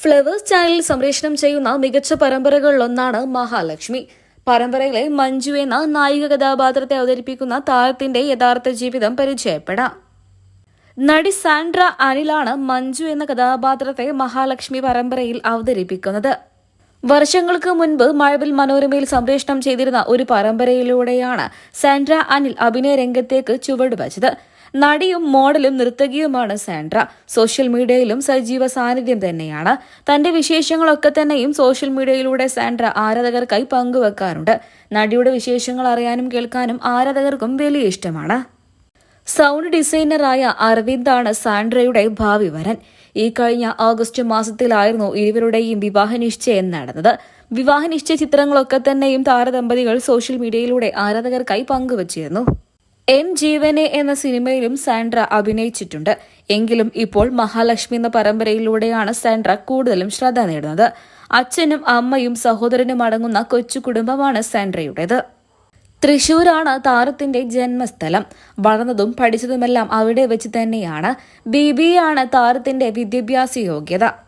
Flowers ചാനലിൽ സംപ്രേഷണം ചെയ്യുന്ന മികച്ച പരമ്പരകളിലൊന്നാണ് മഹാലക്ഷ്മി. പരമ്പരയിലെ മഞ്ജു എന്ന നായിക കഥാപാത്രത്തെ അവതരിപ്പിക്കുന്ന താരത്തിന്റെ യഥാർത്ഥ ജീവിതം പരിചയപ്പെടാം. നടി സാൻഡ്ര അനിലാണ് മഞ്ജു എന്ന കഥാപാത്രത്തെ മഹാലക്ഷ്മി പരമ്പരയിൽ അവതരിപ്പിക്കുന്നത്. വർഷങ്ങൾക്ക് മുൻപ് മഴവിൽ മനോരമയിൽ സംപ്രേഷണം ചെയ്തിരുന്ന ഒരു പരമ്പരയിലൂടെയാണ് സാൻഡ്ര അനിൽ അഭിനയ രംഗത്തേക്ക് ചുവടുവച്ചത്. നടിയും മോഡലും നൃത്തകിയുമാണ് സാൻഡ്ര. സോഷ്യൽ മീഡിയയിലും സജീവ സാന്നിധ്യം തന്നെയാണ്. തന്റെ വിശേഷങ്ങളൊക്കെ തന്നെയും സോഷ്യൽ മീഡിയയിലൂടെ സാൻഡ്ര ആരാധകർക്കായി പങ്കുവെക്കാറുണ്ട്. നടിയുടെ വിശേഷങ്ങൾ അറിയാനും കേൾക്കാനും ആരാധകർക്കും വലിയ ഇഷ്ടമാണ്. സൗണ്ട് ഡിസൈനറായ അരവിന്ദാണ് സാൻഡ്രയുടെ ഭാവി വരൻ ഈ കഴിഞ്ഞ ഓഗസ്റ്റ് മാസത്തിലായിരുന്നു ഇരുവരുടെയും വിവാഹ നിശ്ചയം നടന്നത്. വിവാഹ നിശ്ചയ ചിത്രങ്ങളൊക്കെ തന്നെയും താരദമ്പതികൾ സോഷ്യൽ മീഡിയയിലൂടെ ആരാധകർക്കായി പങ്കുവച്ചിരുന്നു. എൻ ജീവനെ എന്ന സിനിമയിലും സാൻഡ്ര അഭിനയിച്ചിട്ടുണ്ട്. എങ്കിലും ഇപ്പോൾ മഹാലക്ഷ്മി എന്ന പരമ്പരയിലൂടെയാണ് സാൻഡ്ര കൂടുതലും ശ്രദ്ധ നേടുന്നത്. അച്ഛനും അമ്മയും സഹോദരനും അടങ്ങുന്ന കൊച്ചു കുടുംബമാണ് സാൻഡ്രയുടേത്. തൃശൂരാണ് താരത്തിന്റെ ജന്മസ്ഥലം. വളർന്നതും പഠിച്ചതുമെല്ലാം അവിടെ വെച്ച് തന്നെയാണ്. ബി ബി ആണ് താരത്തിന്റെ വിദ്യാഭ്യാസ യോഗ്യത.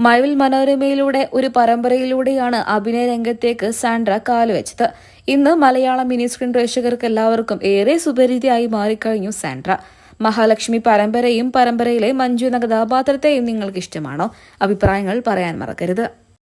മഴവിൽ മനോരമയിലൂടെ ഒരു പരമ്പരയിലൂടെയാണ് അഭിനയ രംഗത്തേക്ക് സാൻഡ്ര കാലുവെച്ചത്. ഇന്ന് മലയാള മിനി സ്ക്രീൻ പ്രേക്ഷകർക്ക് എല്ലാവർക്കും ഏറെ സുപരിചിതയായി മാറിക്കഴിഞ്ഞു സാൻഡ്ര. മഹാലക്ഷ്മി പരമ്പരയും പരമ്പരയിലെ മഞ്ജു എന്ന കഥാപാത്രത്തെയും നിങ്ങൾക്ക് ഇഷ്ടമാണോ? അഭിപ്രായങ്ങൾ പറയാൻ മറക്കരുത്.